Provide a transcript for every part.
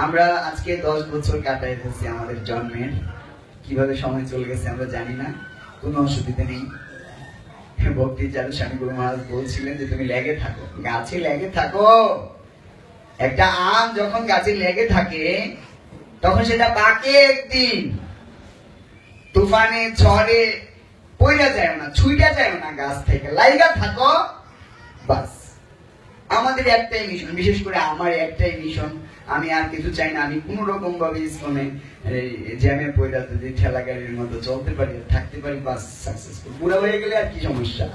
আমরা আজকে দশ বছর কাটাই ফেলছি আমাদের জন্মের। কীভাবে সময় চলে গেছে আমরা জানি না। কোনো অসুবিধা নেই। ভক্তি চারু স্বামী গুরু মহারাজ বলছিলেন যে, তুমি লেগে থাকো। গাছে লেগে থাকো। একটা আম যখন গাছে লেগে থাকে, তখন সেটা পাকে একদিন। তুফানে, ঝড়ে পইরা যায় না, ছুইটা যায় না গাছ থেকে। লাইগা থাকো। বাস। আমাদের একটাই মিশন বিশেষ করে আমার একটাই মিশন আমি আর কিছু চাই না, আমি কোন রকম ভাবে ইসলামে জ্যামে পয়দা যদি ঠেলা গাড়ির মতো চলতে পারি থাকতে পারি বাস সাকসেসফুল বুড়া হয়ে গেলে আর কি সমস্যা?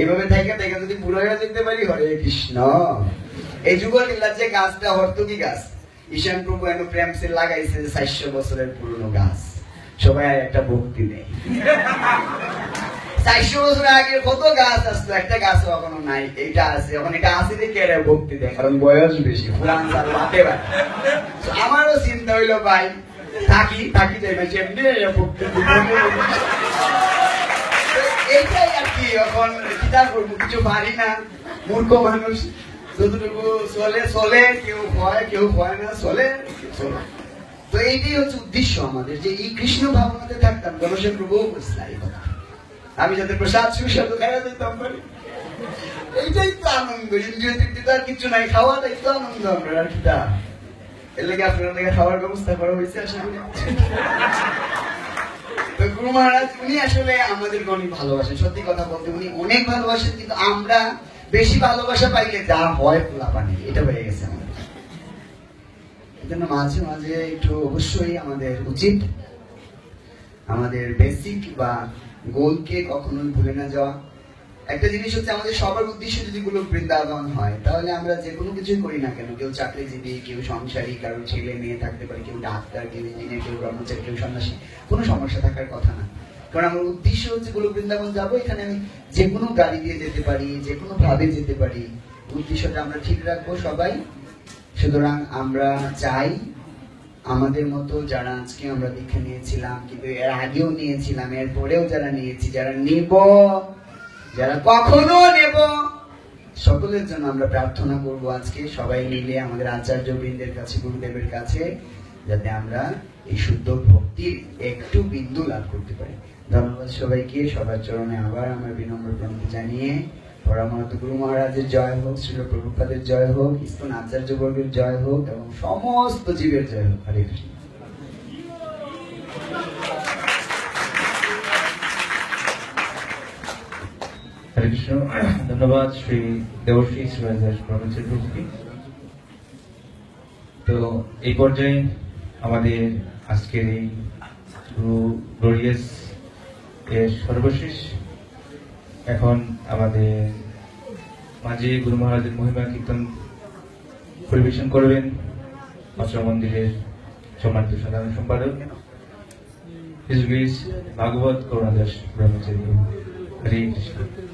এইভাবে থেকে থেকে যদি বুড়া হয়ে যেতে পারি, হরে কৃষ্ণ। এই যুগল লীলার যে গাছটা, হর্তকি গাছ, ঈশান প্রভু এন প্রেম সে লাগাইছে চারশো বছরের পুরনো গাছ। সবাই একটা ভক্তি নেই। চারশো বছর আগে কত গাছ আসতো একটা গাছ নাই। এইটা আছে। এখন এটা আছে দেখে ভক্তি দেয়, কারণ বয়স বেশি। পুরান বাতে আমারও চিন্তা হইল, ভাই, থাকি থাকি যাই না এমনি এরা ভক্তি এইটাই আর কি, এখন কিছু পারি না। মূর্খ মানুষ, যতটুকু চলে চলে, কেউ হয় কেউ হয় না, চলে চলে। তো এইটাই হচ্ছে উদ্দেশ্য আমাদের, যে এই কৃষ্ণ ভাবনাতে থাকতাম গণেশের প্রভু এই কথা। আমি যাতে প্রসাদ সুস্বাদু খাইয়া দিতাম পারি। এইটাই তো আনন্দ ইন্দ্রিয় তৃপ্তি তো আর কিছু নাই, খাওয়াটাই তো আনন্দ আমরা, আর কি তা? এর লেগে আপনার লেগে খাওয়ার ব্যবস্থা করা হয়েছে আশা করি। তো গুরু মহারাজ, উনি আসলে আমাদের অনেক ভালোবাসেন। সত্যি কথা বলতে উনি অনেক ভালোবাসেন, কিন্তু আমরা বেশি ভালোবাসা পাইলে যা হয় পোলা পানি, এটা হয়ে গেছে আমাদের। এজন্য মাঝে মাঝে একটু অবশ্যই আমাদের উচিত, আমাদের বেসিক বা গোলকে কখনোই ভুলে না যাওয়া। একটা জিনিস হচ্ছে আমাদের সবার উদ্দেশ্য যদি গুলো বৃন্দাবন হয়, তাহলে আমরা যে কোনো কিছুই করি না কেন। কেউ চাকরিজীবী, কেউ সংসারী কারও ছেলে মেয়ে থাকতে পারে, কেউ ডাক্তার, কেউ ইঞ্জিনিয়ার, কেউ কর্মচারী কেউ সন্ন্যাসী। কোনো সমস্যা থাকার কথা না। কারণ আমার উদ্দেশ্য হচ্ছে গুলো বৃন্দাবন যাব, এখানে আমি যে কোনো গাড়ি দিয়ে যেতে পারি, যে কোনো ভাবে যেতে পারি। উদ্দেশ্যটা আমরা ঠিক রাখব সবাই। সুতরাং আমরা চাই আমাদের মতো যারা আজকে আমরা দেখে নিয়েছিলাম, কিন্তু এর আগেও নিয়েছিলাম, এর পরেও যারা নিয়েছি, যারা নিব, যারা কখনো নেব, সকলের জন্য আমরা প্রার্থনা করব আজকে, সবাই মিলে আমাদের আচার্য বৃন্দের কাছে, গুরুদেবের কাছে, যাতে আমরা এই শুদ্ধ ভক্তির একটু বিন্দু লাভ করতে পারি। ধন্যবাদ সবাইকে, সবার চরণে আবার আমার বিনম্র প্রণতি জানিয়ে পরমানত গুরু মহারাজের জয় হোক শ্রী প্রভুপাদের জয় হোক, ইস্কন আচার্য বর্গের জয় হোক এবং সমস্ত জীবের জয় হোক। হরে কৃষ্ণ। হরে কৃষ্ণ। ধন্যবাদ শ্রী দেবশ্রী প্রভুকে তো এই পর্যায়ে আমাদের আজকের এই গুরু এর সর্বশেষ এখন আমাদের মাঝে গুরু মহারাজের মহিমা কীর্তন পরিবেশন করবেন অস্ত্র মন্দিরের সম্মানিত সাধারণ সম্পাদক। ভাগবত করুণাদাস ব্রহ্মচারী। হরে কৃষ্ণ।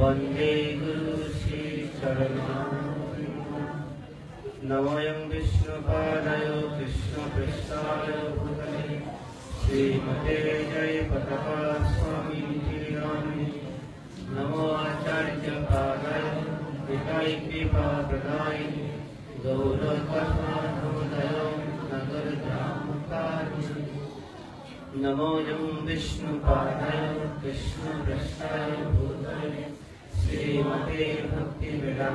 वंदे गुरु श्रीचरणम् नमोऽयं विष्णुपादाय कृष्णपृष्ठाय भूतले। श्रीमते जयपतका स्वामी रामे नमो आचार्यपादाय, पिताय कृपाप्रदाय गौरकथानोदय नमोऽयं कृष्ण कृष्णभ्रष्टाय भूतले। श्रीमते भक्तिवेदान्तोषामि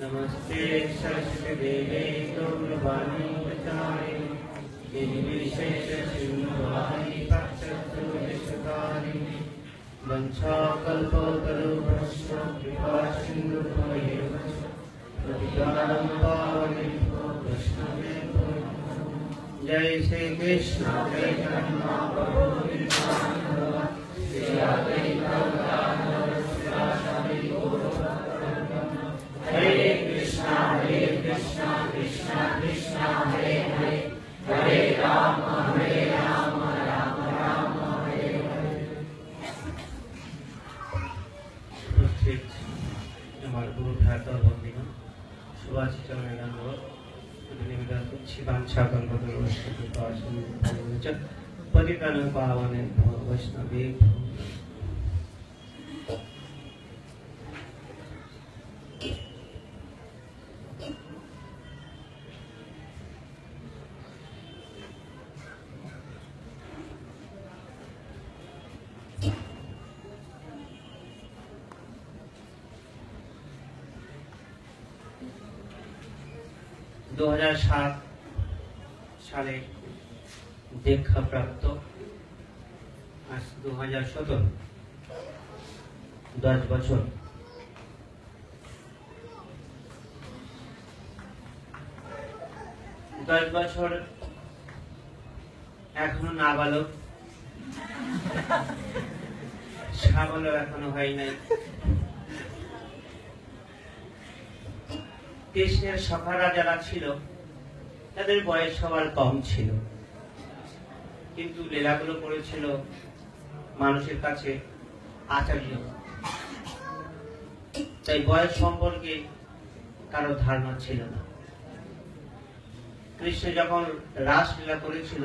नमस्ते सरस्वतीदेवे गौरवाणी प्रचारे। निर्विशेषशून्यवाणि पक्षत्रुयशकारिणि वंशाकल्पतरुभ्रश्च कृपा सिन्धुभयेव च प्रतिदानं पावनि जय श्री कृष्ण। हरे कृष्णा हरे कृष्णा कृष्णा कृष्णा हरे हरे हरे করছি বাঞ্ছা কল্পতর পতিতান পাবনে বৈষ্ণবী দু দীক্ষাপ্রাপ্ত আজ দু হাজার সতেরো, দশ বছর। দশ বছর এখনও নাবালক। সাবালক এখনও হয় নাই। কৃষ্ণের সখারা যারা ছিল, তাদের বয়স সবার কম ছিল। কিন্তু লীলাগুলো করেছিল মানুষের কাছে আচার্য। তাই বয়স সম্পর্কে কারও ধারণা ছিল না। কৃষ্ণ যখন রাসলীলা করেছিল,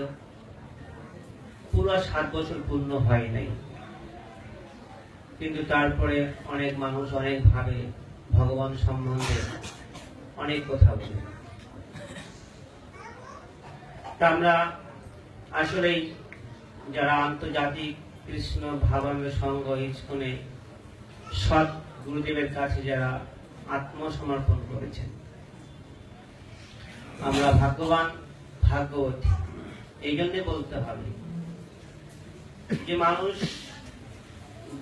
পুরো সাত বছর পূর্ণ হয় নাই। কিন্তু তারপরে অনেক মানুষ অনেক ভাবে ভগবান সম্বন্ধে অনেক কথা বলি। আমরা আসলেই যারা আন্তর্জাতিক কৃষ্ণ ভাবাঙ্গ সংঘ ইস্কনে সৎ গুরুদেবের কাছে যারা আত্মসমর্পণ করেছেন, আমরা ভাগ্যবান, ভাগ্যবতী। এই জন্যে বলতে হবে যে মানুষ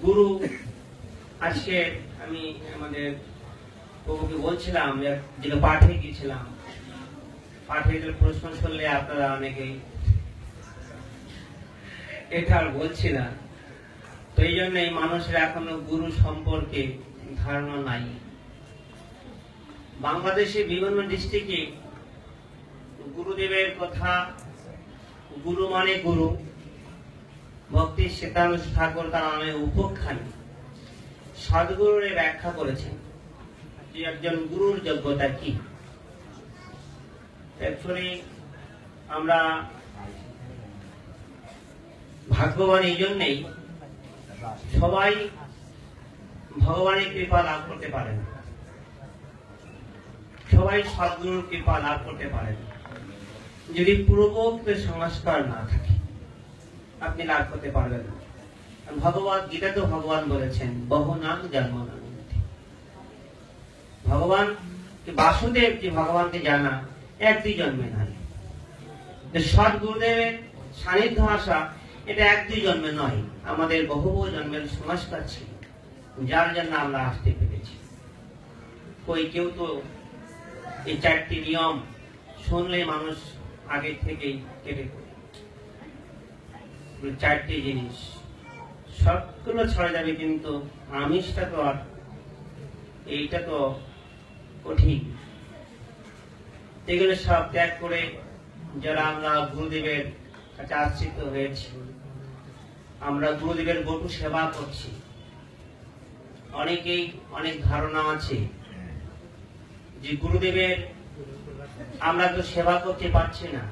গুরু। আজকে আমি আমাদের প্রভুকে বলছিলাম, যেটা পাঠে গিয়েছিলাম পাঠিয়ে প্রশ্ন শুনলে আপনারা অনেকেই এটা আর বলছি না তো এই জন্য এই মানুষের এখনও গুরু সম্পর্কে ধারণা নাই। বাংলাদেশে বিভিন্ন ডিস্ট্রিক্টে গুরুদেবের কথা, গুরু মানে গুরু, ভক্তি শ্বেতানুষ ঠাকুর তার নামে উপখ্যান। সদ্গুরুর ব্যাখ্যা করেছেন যে একজন গুরুর যোগ্যতা কি। আমরা ভাগ্যবান এই জন্যেই সবাই ভগবানের কৃপা লাভ করতে পারেন। সবাই সদ্গুরুর কৃপা লাভ করতে পারেন। যদি পূর্বোক্ত সংস্কার না থাকে, আপনি লাভ করতে পারবেন না। ভগবত গীতা তো ভগবান বলেছেন বহু নাম জন্ম নাম ভগবান বাসুদেব, যে ভগবানকে জানা, এক দুই জন্মে যে সৎ গুরুদেবের সান্নিধ্য আসা এটা এক দুই জন্মে নয়, আমাদের বহু বহু জন্মের সংস্কার ছিল। যার জন্য আমরা আসতে পেরেছি। কই কেউ তো এই চারটি নিয়ম শুনলে মানুষ আগে থেকেই কেটে পড়ে। চারটি জিনিস, সবগুলো ছড়া যাবে কিন্তু আমিষটা তো আর এইটা তো কঠিন। এগুলো সব ত্যাগ করে যারা আমরা গুরুদেবের কাছে আশ্রিত হয়েছি আমরা গুরুদেবের বটু সেবা করছি। অনেকেই অনেক ধারণা আছে যে গুরুদেবের আমরা তো সেবা করতে পারছি না।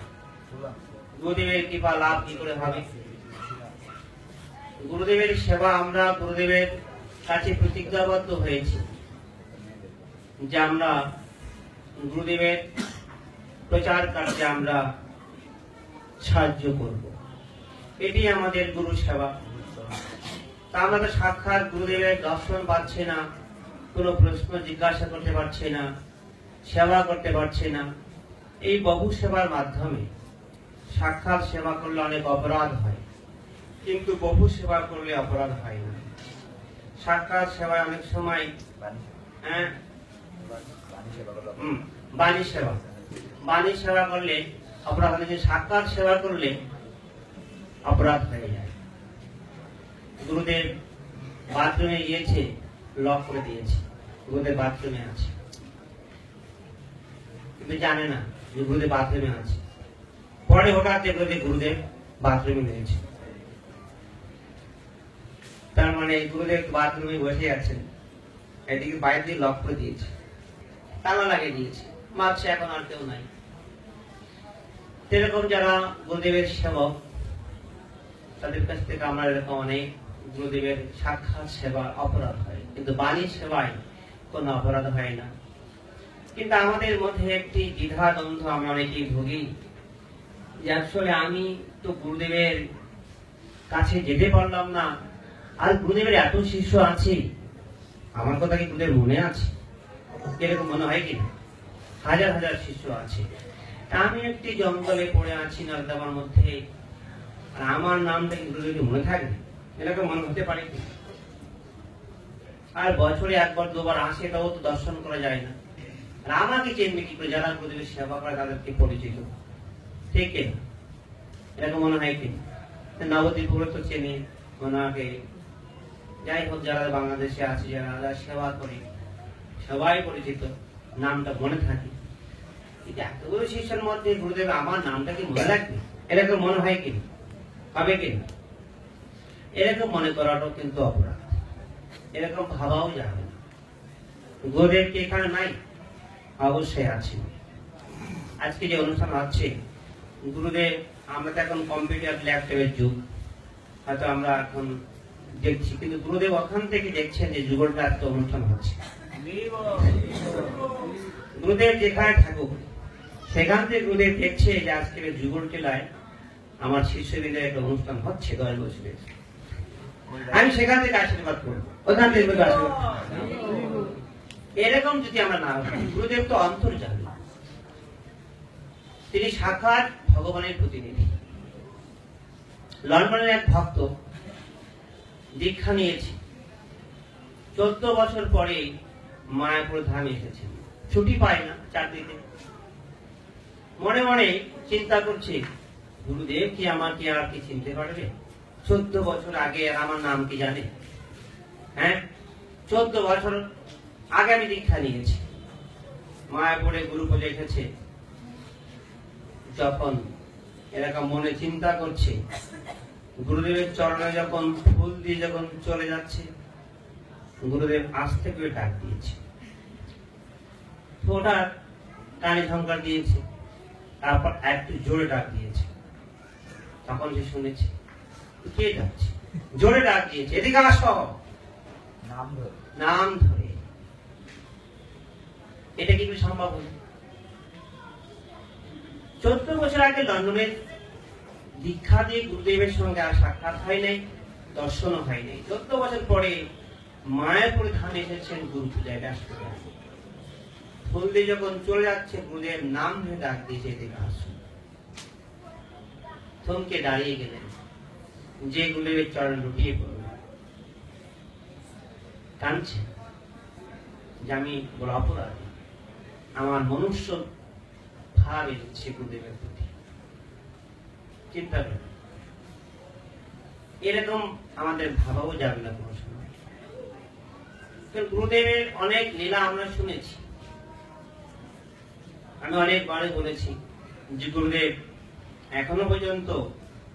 গুরুদেবের কৃপা লাভ কি করে হবে? গুরুদেবের সেবা আমরা গুরুদেবের কাছে প্রতিজ্ঞাবদ্ধ হয়েছি যে আমরা গুরুদেবের প্রচার কার্যে আমরা সাহায্য করব। এটি আমাদের গুরু সেবা। তা আমরা তো সাক্ষাৎ গুরুদেবের দর্শন পাচ্ছি না, কোনো প্রশ্ন জিজ্ঞাসা করতে পারছি না, সেবা করতে পারছি না। এই বহু সেবার মাধ্যমে সাক্ষাৎ সেবা করলে অনেক অপরাধ হয়, কিন্তু বহু সেবা করলে অপরাধ হয় না। সাক্ষাৎ সেবায় অনেক সময় হ্যাঁ বাণী সেবা। বাণী সেবা করলে, অপরাধ সাক্ষাৎ সেবা করলে অপরাধ হয়ে যায়। গুরুদেব বাথরুমে গিয়েছে লক করে দিয়েছে। গুরুদেব বাথরুমে আছে। কিন্তু জানে না যে গুরুদেব বাথরুমে আছে। পরে হঠাৎ গুরুদেব বাথরুমে তার মানে গুরুদেব বাথরুমে বসে আছেন। এদিকে বাইরে দিয়ে লক করে দিয়েছে। তালা লাগিয়ে দিয়েছে। মারছে এখন আর কেউ নাই। সেরকম যারা গুরুদেবের সেবক তাদের কাছ থেকে আমরা এরকম অনেক গুরুদেবের সাক্ষাৎ, সেবা, অপরাধ হয়। কিন্তু বাণী সেবায় কোনো অপরাধ হয় না। কিন্তু আমাদের মধ্যে একটি দ্বিধা দ্বন্দ্ব আমরা অনেকেই ভুগি যে আসলে আমি তো গুরুদেবের কাছে যেতে পারলাম না। আর গুরুদেবের এত শিষ্য আছে, আমার কথা কি গুরুদেব মনে আছে? এরকম মনে হয় কি হাজার হাজার শিষ্য আছে। আমি একটি জঙ্গলে পড়ে আছি, নর্দমার মধ্যে। আর আমার নামটা কিন্তু যদি মনে থাকবে এরকম মনে হতে পারে আর বছরে একবার, দুবার আসে, তাও তো দর্শন করা যায় না। আর আমাকে চেনবে কি করে? যারা গুরুদেবের সেবা করে, তাদেরকে পরিচিত। ঠিক এরকম মনে হয় কি? নবদ্বীপুরে তো চেনে ওনাকে যাই হোক, যারা বাংলাদেশে আছে, যারা সেবা করে, সবাই পরিচিত, নামটা মনে থাকে। এতগুলো শিষ্যের মধ্যে গুরুদেব, আমার নামটা কি মনে রাখবে? এরকম মনে হয় কি? হবে কি না? এরকম মনে করাটাও কিন্তু অপরাধ। এরকম ভাবাও যাবে না। গুরুদেব কি এখানে নাই? অবশ্যই আছে। আজকে যে অনুষ্ঠান আছে গুরুদেব, আমরা তো এখন কম্পিউটার ল্যাপটপের যুগ। হয়তো আমরা এখন দেখছি, কিন্তু গুরুদেব ওখান থেকে দেখছেন যে যুগলটা একটা অনুষ্ঠান হচ্ছে। গুরুদেব যেখানে থাকুক, সেখান থেকে গুরুদেব দেখছে যে আজকের যুগল টিলায় আমার শিষ্যদের একটা অনুষ্ঠান হচ্ছে দশ বছরের আমি সেখান থেকে আশীর্বাদ করব। ওখান থেকে আশীর্বাদ। এরকম যদি আমরা না গুরুদেব তো অন্তর্জামী তিনি সাক্ষাৎ ভগবানের প্রতিনিধি। লন্ডনের এক ভক্ত দীক্ষা নিয়েছে। চোদ্দ বছর পরে মায়াপুর ধামে এসেছেন। ছুটি পায় না চাকরিতে মনে মনে চিন্তা করছে গুরুদেব কি আমাকে আর কি চিনতে পারবে? চোদ্দ বছর আগে আমার নাম কি জানে? হ্যাঁ? চোদ্দ বছর আগে আমি দীক্ষা নিয়েছি। মায়াপুরে গুরু বলে এসেছে যখন এরকম মনে চিন্তা করছে, গুরুদেবের চরণে যখন ফুল দিয়ে যখন চলে যাচ্ছে, গুরুদেব আস্তে করে ডাক দিয়েছে। ওটা কানে ঝঙ্কার দিয়েছে, তারপর একটু জোরে ডাক দিয়েছে। তখন সে শুনেছে কে ডাকছে? জোরে ডাক দিয়েছে এদিকে আসো। নাম ধরে। নাম ধরে। এটা কি সম্ভব হলো? চোদ্দ বছর আগে লন্ডনের দীক্ষা দিয়ে গুরুদেবের সঙ্গে আর সাক্ষাৎ হয় নাই দর্শনও হয় নাই। চোদ্দ বছর পরে মায়াপুর ধামে এসেছেন গুরু পূজায় ব্যস্ত। ফুল দিয়ে যখন চলে যাচ্ছে গুরুদেব নাম ধরে ডাক দিয়েছে এদিকে আসুন। থমকে দাঁড়িয়ে গেলেন। যে গুরুদেবের চরণ লুটিয়ে পড়লেন কাঁদছে। যে আমি বড় অপরাধী। আমার মনুষ্য ভাব এসেছে গুরুদেবের প্রতি। চিন্তা করেন এরকম আমাদের ভাবাও যাবে না কোনো সময়। গুরুদেবের অনেক লীলা আমরা শুনেছি। আমি অনেকবারে বলেছি যে গুরুদেব এখনও পর্যন্ত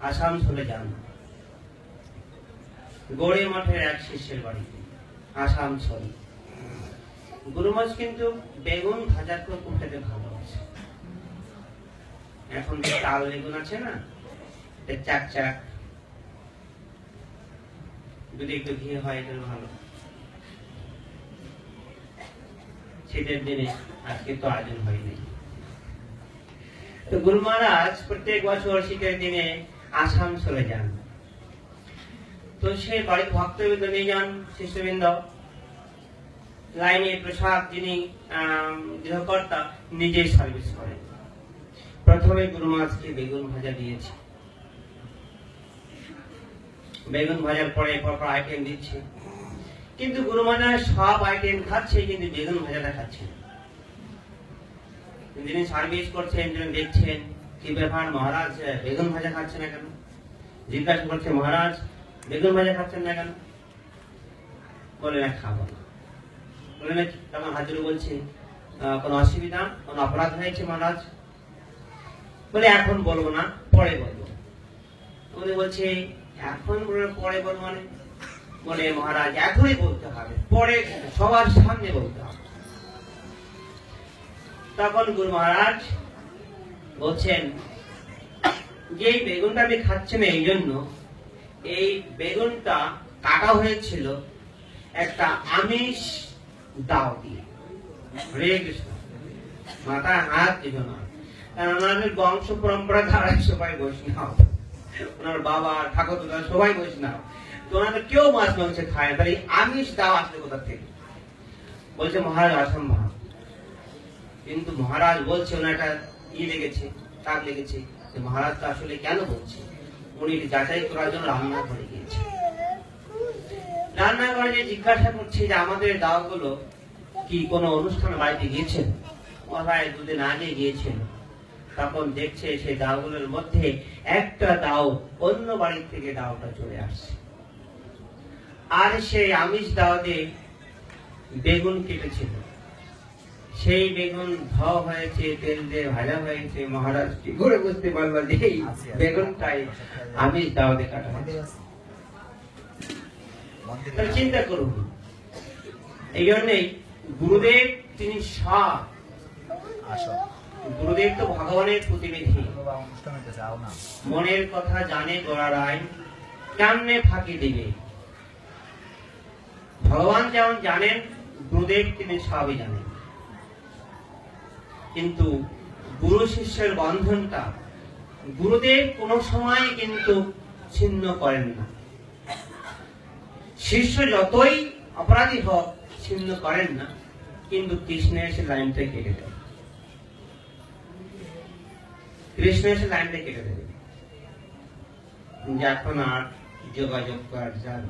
আসানসোলে যান। গড়ে মঠের এক শিষ্যের বাড়িতে আসানসোল গুরুমাস কিন্তু বেগুন ভাজা করে খেতে ভালোবাসে। এখন যে তাল বেগুন আছে না চাক চাক। যদি একটু ঘি হয় এটা ভালো। শীতের দিনে আজকে তো আয়োজন হয়নি। তো গুরু মহারাজ প্রত্যেক বছর শীতের দিনে আসাম চলে যান। তো সে বাড়ির ভক্তবৃন্দ নিয়ে যান, শিষ্যবৃন্দ। লাইনে প্রসাদ যিনি গৃহকর্তা নিজেই সার্ভিস করেন। প্রথমে গুরু মাছকে বেগুন ভাজা দিয়েছে। বেগুন ভাজার পরে পরপর আইটেম দিচ্ছে। কিন্তু গুরু মহারাজ সব আইটেম খাচ্ছে, কিন্তু বেগুন ভাজাটা খাচ্ছে না। যিনি সার্ভিস করছেন যিনি দেখছেন কি ব্যাপার, মহারাজ বেগুন ভাজা খাচ্ছে না কেন? জিজ্ঞাসা করছে, মহারাজ, বেগুন ভাজা খাচ্ছেন না কেন? বলে, না, খাব না। বলে, না তখন হাজুর বলছে কোনো অসুবিধা, কোনো অপরাধ হয়েছে, মহারাজ? বলে, এখন বলব না, পরে বলব। উনি বলছে, এখন পরে বলব মানে? বলে, মহারাজ, এখনই বলতে হবে, পরে সবার সামনে বলতে হবে। তখন গুরু মহারাজ বলছেন যে বেগুনটা আমি খাচ্ছি না এই জন্য, এই বেগুনটা কাটা হয়েছিল, একটা আমিষ দাও দিয়ে। হরে কৃষ্ণ। মাথায় হাত দিল না। কারণ ওনাদের বংশ পরম্পরা ধারায় সবাই বৈষ্ণব। ওনার বাবা, ঠাকুর সবাই বৈষ্ণব। তো ওনাদের কেউ মাছ, মাংস খায় না। তাহলে আমিষ দাও আসলে কোথা থেকে? বলছে মহারাজ অসম্ভব কিন্তু মহারাজ বলছে ওনার একটা লেগেছে, তাক লেগেছে মহারাজ তো আসলে কেন বলছে? উনি যাচাই করার জন্য রান্না করে গিয়েছে। রান্নাঘরে যে জিজ্ঞাসা করছে যে আমাদের দাওগুলো কি কোনো অনুষ্ঠান বাড়িতে গিয়েছেন? মহারাজ দুদিন আগে গিয়েছেন। তখন দেখছে সেই দাওগুলোর মধ্যে একটা দাও অন্য বাড়ির থেকে দাওটা চলে আসছে। আর সেই আমিষ দাওতে বেগুন কেটেছিল। সেই বেগুন ধ হয়েছে, তেল দিয়ে ভাজা হয়েছে, মহারাজ কি করে বুঝতে পারল যে এই বেগুনটাই আমিষ দাওতে কাটা চিন্তা করুন, এই জন্যই গুরুদেব তিনি সব গুরুদেব তো ভগবানের প্রতিনিধি। মনের কথা জানে গোড়ারায় কেমনে ফাঁকি দিবে? ভগবান যেমন জানেন, গুরুদেব তিনি সবই জানেন। কিন্তু গুরু শিষ্যের বন্ধনটা গুরুদেব কোনো সময় কিন্তু ছিন্ন করেন না। শিষ্য যতই অপরাধী হোক, ছিন্ন করেন না। কিন্তু কৃষ্ণ এসে লাইনটা কেটে দেয়। কৃষ্ণ এসে লাইনটা কেটে দেবে যে এখন আর যোগাযোগ করার যাবে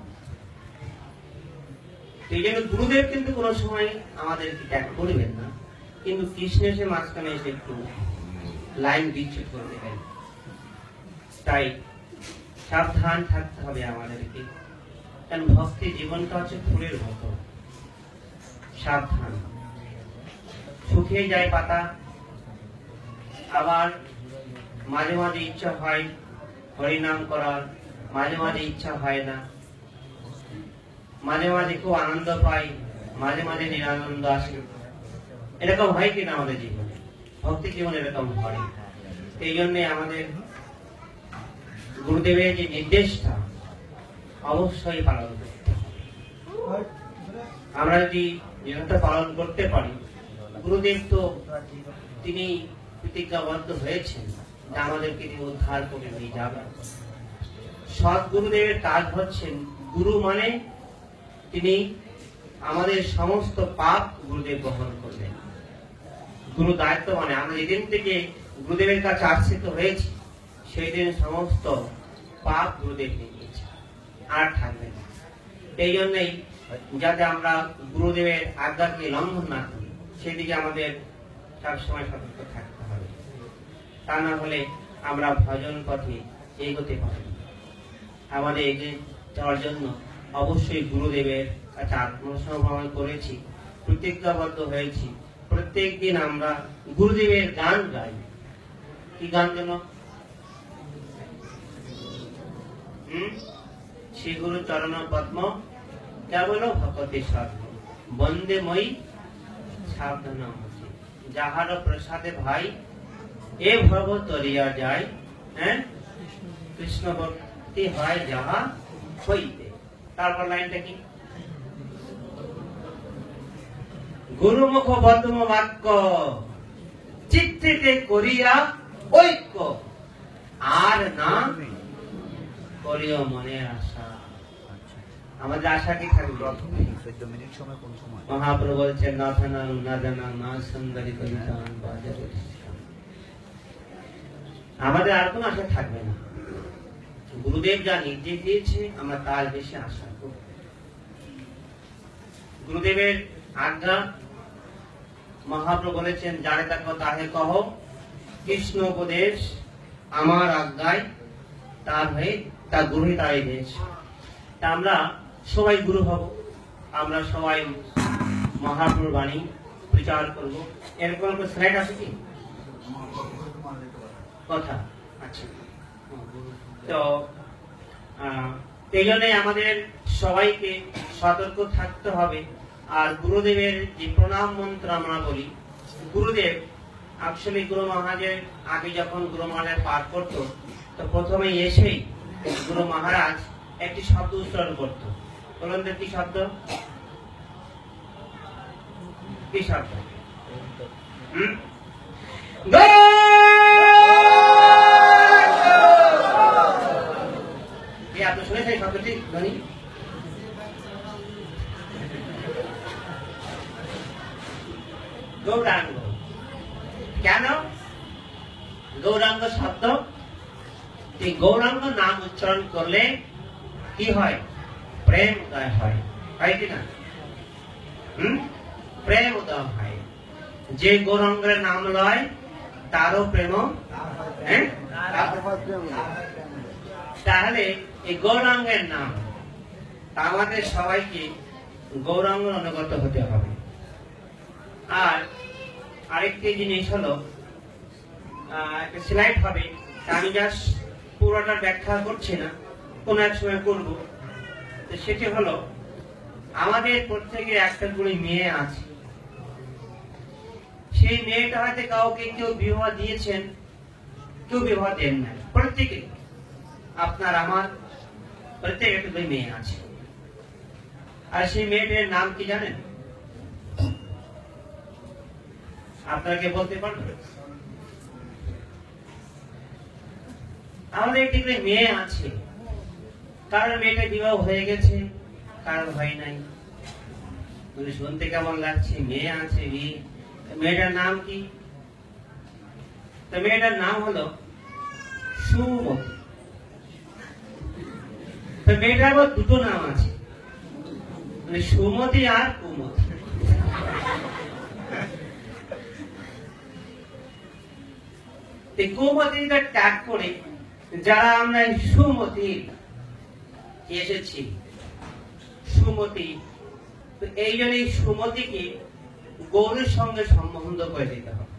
এই জন্য গুরুদেব কিন্তু কোনো সময় আমাদেরকে ত্যাগ করবেন না। কিন্তু কৃষ্ণ এসে মাঝখানে এসে একটু লাইন বিচ্ছেদ করে দেবেন তাই সাবধান থাকতে হবে আমাদেরকে। কারণ ভক্তি জীবনটা হচ্ছে ফুলের মতো। সাবধান। শুকিয়ে যায় পাতা, আবার মাঝে মাঝে ইচ্ছা হয় হরিনাম করার, মাঝে মাঝে ইচ্ছা হয় না। মাঝে মাঝে খুব আনন্দ পাই, মাঝে মাঝে নিরানন্দ আসে। এরকম হয় কিনা আমাদের জীবনে? ভক্তি জীবনে এরকম হয়? এই জন্য আমাদের গুরুদেবের যে নির্দেশটা অবশ্যই পালন করতে আমরা যদি নিরন্তর পালন করতে পারি, গুরুদেব তো তিনি প্রতিজ্ঞাবদ্ধ হয়েছেন যে আমাদেরকে তিনি উদ্ধার করে নিয়ে যাবেন। সৎ গুরুদেবের কাজ হচ্ছেন গুরু মানে তিনি আমাদের সমস্ত পাপ গুরুদেব বহন করবেন গুরু দায়িত্ব মানে আমরা যেদিন থেকে গুরুদেবের কাছে আশ্রিত হয়েছি সেই দিন সমস্ত পাপ গুরুদেব নিয়ে নিয়েছে, আর থাকবে না। এই জন্যই যাতে আমরা গুরুদেবের আজ্ঞাকে লঙ্ঘন না করি, সেদিকে আমাদের সবসময় সতর্ক থাকতে হবে। তা না হলে আমরা ভজন পথে এগোতে পারি আমাদের এগিয়ে যাওয়ার জন্য অবশ্যই গুরুদেবের কাছে আত্মসমর্পণ করেছি প্রতিজ্ঞাবদ্ধ হয়েছি। প্রত্যেক দিন আমরা গুরুদেবের গান গাই। কি গান যেন? শ্রী গুরু চরণ পদ্ম কেবল ভকতি সাধু বন্দে মই সাবধান যাহার প্রসাদে ভাই, এ ভব তরিয়া যায়। হ্যাঁ? কৃষ্ণ ভক্তি হয় যাহা হইতে। তারপর লাইনটা কি? গুরুমুখ বদ্ধম বাক্য। চিত্তিতে করিয়া ঐক্য। আর না করিও মনের আশা। আমাদের আশা কি থাকবে? মহাপ্রভু না সুন্দরী কবিতাং আমাদের আর কোনো আশা থাকবে না। গুরুদেব যা নির্দেশ দিয়েছে আমরা তার বেশি আশা করব। গুরুদেবের আজ্ঞা মহাপ্রভু বলেছেন যারে তাকে তাহে কহ। কৃষ্ণ উপদেশ, আমার আজ্ঞায়, তার হয়ে তার গুরু তাই দিয়েছে তা আমরা সবাই গুরু হব। আমরা সবাই মহাপ্রভুর বাণী প্রচার করব। এরকম কোনো স্লাইড আছে কি? কথা? আচ্ছা। তো এই জন্যে আমাদের সবাইকে সতর্ক থাকতে হবে। আর গুরুদেবের যে প্রণাম মন্ত্র আমরা বলি, গুরুদেব আসলে গুরু মহারাজের আগে যখন গুরু মহারাজ পাঠ করতো, তো প্রথমে এসেই গুরু মহারাজ একটি শব্দ উচ্চারণ করতো। বলুন তো কি শব্দ? কি শব্দ? কি আপনি শুনেছেন শব্দটি, ধ্বনি? গৌরাঙ্গ। কেন? গৌরাঙ্গ শব্দ? এই গৌরাঙ্গ নাম উচ্চারণ করলে কি হয়? প্রেম উদয় হয়। হয় কি না? প্রেম উদয় হয়। যে গৌরাঙ্গের নাম লয়, তারও প্রেম হ্যাঁ? তাহলে এই গৌরাঙ্গের নাম আমাদের সবাইকে গৌরাঙ্গ অনুগত হতে হবে। আর আরেকটি জিনিস হলো একটা স্লাইড হবে আমি জাস্ট পুরোটা ব্যাখ্যা করছি না, কোন এক সময় করব। সেটি হলো, আমাদের প্রত্যেকের একটা করে মেয়ে আছে। সেই মেয়েটা হয়তো কাউকে কেউ বিবাহ দিয়েছেন, কেউ বিবাহ দেন না প্রত্যেকে, আপনার, আমার প্রত্যেক একটা মেয়ে আছে। আর সেই মেয়েটার নাম কি জানেন? আপনাকে বলতে পারবেন আমাদের একটি মেয়ে আছে। মেয়েটা বিবাহ হয়ে গেছে হয় নাই। শুনতে কেমন লাগছে? মেয়ে আছে, মেয়ে। মেয়েটার নাম কি? মেয়েটার নাম হলো সুমতি। তো মেয়েটার দুটো নাম আছে। মানে সুমতি আর কুমতি। এই কুমতিটা ত্যাগ করে যারা আমরা এই সুমতি এসেছি, সুমতি, তো এই জন্য এই সুমতিকে গৌরের সঙ্গে সম্বন্ধ করে দিতে হবে।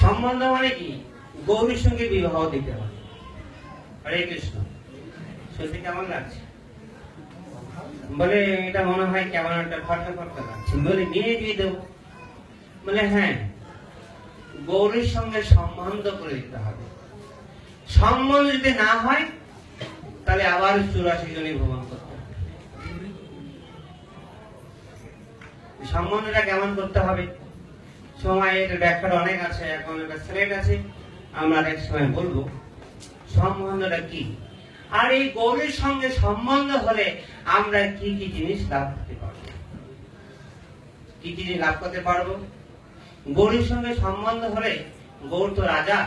সম্বন্ধ মানে কি? গৌরীর সঙ্গে বিবাহ দিতে হবে। হরে কৃষ্ণ। শুনতে কেমন লাগছে? বলে এটা মনে হয় কেমন একটা খরচা খরচা লাগছে বলে বিয়ে দিয়ে দেবো। বলে হ্যাঁ গৌরীর সঙ্গে সম্বন্ধ করে দিতে হবে। সম্বন্ধ যদি না হয়, তাহলে আবার চুরাশি জনই ভ্রমণ করতে হবে। সম্বন্ধটা কেমন করতে হবে? সময় এর ব্যাখ্যাটা অনেক আছে, এখন একটা স্লেট আছে, আমরা এক সময় বলব। সম্বন্ধটা কি? আর এই গৌরীর সঙ্গে সম্বন্ধ হলে আমরা কি কি জিনিস লাভ করতে পারব? কি কি জিনিস লাভ করতে পারব? গৌরীর সঙ্গে সম্বন্ধ হলে গৌর তো রাজা।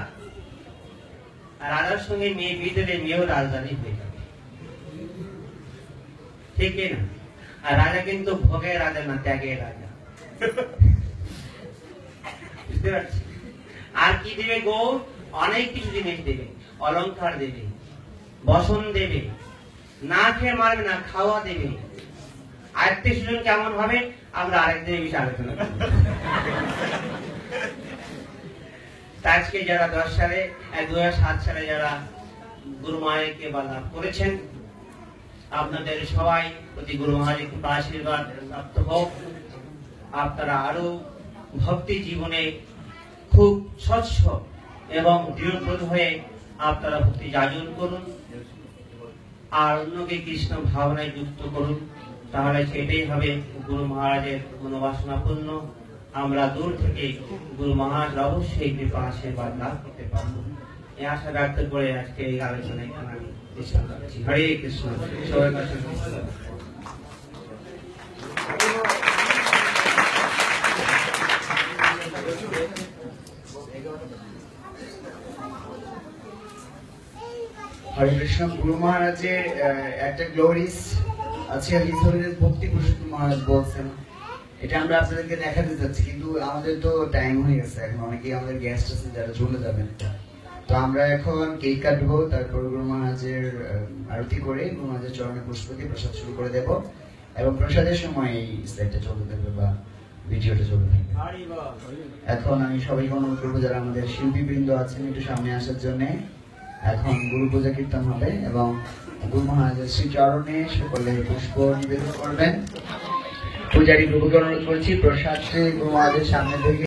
রাজার সঙ্গে মেয়ে বিয়ে দিলে মেয়েও রাজধানী হয়ে যাবে। ঠিক না? আর রাজা কিন্তু ভোগের রাজা না ত্যাগের রাজা। বুঝতে পারছি? আর কি দেবে গৌর? অনেক কিছু জিনিস দেবে। অলংকার দেবে, বসন দেবে, না খেয়ে মারবে না, খাওয়া দেবে। আত্মীয় স্বজন কেমন হবে? আমরা আরেকদিন বিষয়ে আলোচনা করব। আজকে যারা দশ সালে, এক দু সাত সালে যারা গুরু মায়েরকে বা লাভ করেছেন, আপনাদের সবাই প্রতি গুরু মহারাজের কৃপা আশীর্বাদ প্রাপ্ত হোক। আপনারা আরও ভক্তি জীবনে খুব স্বচ্ছ এবং দৃঢ়প্রদ হয়ে আপনারা ভক্তি যাজন করুন আর অন্যকে কৃষ্ণ ভাবনায় যুক্ত করুন। তাহলে সেটাই হবে গুরু মহারাজের পূর্ণ আমরা দূর থেকে গুরু মহারাজ অবশ্যই কৃপা আশীর্বাদ লাভ করতে পারব। এই আশা ব্যক্ত করে আজকে এই আলোচনা এখানে আমি হরে কৃষ্ণ। সবাই কৃষ্ণ। একটা গ্লোরিস আছে হিজরের ভক্তি পুরুষোত্তম মহারাজ বলছেন এটা আমরা আপনাদেরকে দেখাতে চাচ্ছি কিন্তু আমাদের তো টাইম হয়ে গেছে। এখন অনেকেই আমাদের গেস্ট আছে যারা চলে যাবেন। তো আমরা এখন কেক কাটবো, তারপর গুরু মহারাজের আরতি করে গুরু মহারাজের চরণে পুষ্প দিয়ে প্রসাদ শুরু করে দেব এবং প্রসাদের সময় এই স্লাইডটা চলতে থাকবে বা ভিডিওটা চলতে থাকবে। এখন আমি সবাইকে অনুরোধ করব, যারা আমাদের শিল্পী বৃন্দ আছেন একটু সামনে আসার জন্য, এখন গুরু পূজা কীর্তন হবে এবং গুরু মহারাজের শ্রী চরণে সকলে পুষ্প নিবেদন করবেন। পূজারী প্রভুকে অনুরোধ করছি প্রসাদ শ্রী মহারাজের সামনে থেকে